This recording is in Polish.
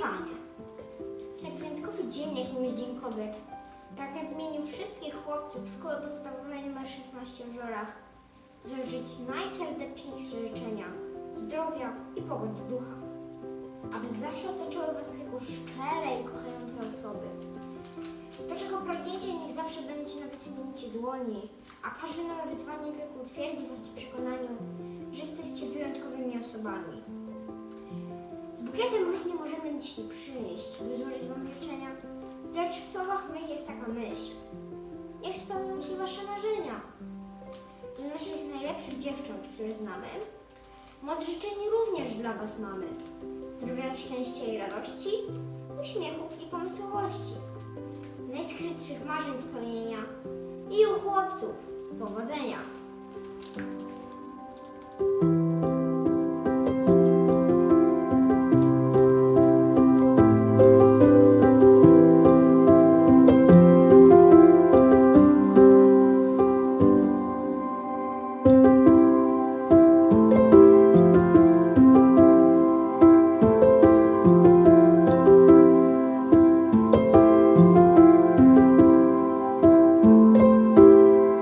Panie, w tak wyjątkowy dzień, jakim jest Dzień Kobiet, pragnę w imieniu wszystkich chłopców Szkoły Podstawowej nr 16 w Żorach złożyć najserdeczniejsze życzenia zdrowia i pogody ducha. Aby zawsze otaczały Was tylko szczere i kochające osoby. To, czego pragniecie, niech zawsze będzie na wyciągnięcie dłoni, a każde nowe wyzwanie tylko utwierdzi Was w przekonaniu, że jesteście wyjątkowymi osobami. Bukietem różnie możemy dzisiaj przyjść, by złożyć Wam życzenia, lecz w słowach mych jest taka myśl. Niech spełnią się Wasze marzenia. Dla naszych najlepszych dziewcząt, które znamy, moc życzeń również dla Was mamy. Zdrowia, szczęścia i radości, uśmiechów i pomysłowości, najskrytszych marzeń spełnienia i u chłopców powodzenia.